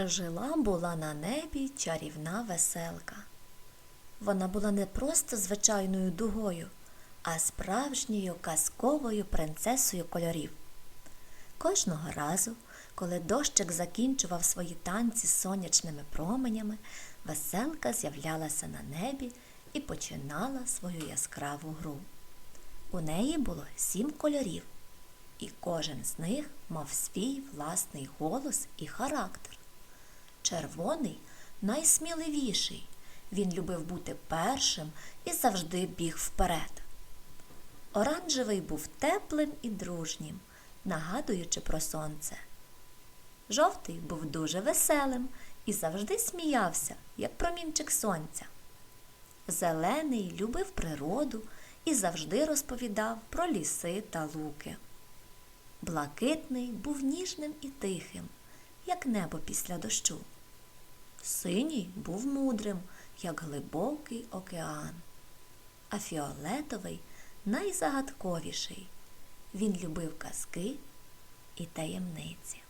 Жила була на небі чарівна веселка. Вона була не просто звичайною дугою, а справжньою казковою принцесою кольорів. Кожного разу, коли дощик закінчував свої танці з сонячними променями, веселка з'являлася на небі і починала свою яскраву гру. У неї було сім кольорів, і кожен з них мав свій власний голос і характер. Червоний найсміливіший. Він любив бути першим і завжди біг вперед. Оранжевий був теплим і дружнім, нагадуючи про сонце. Жовтий був дуже веселим і завжди сміявся, як промінчик сонця. Зелений любив природу і завжди розповідав про ліси та луки. Блакитний був ніжним і тихим, як небо після дощу. Синій був мудрим, як глибокий океан, а фіолетовий найзагадковіший. Він любив казки і таємниці.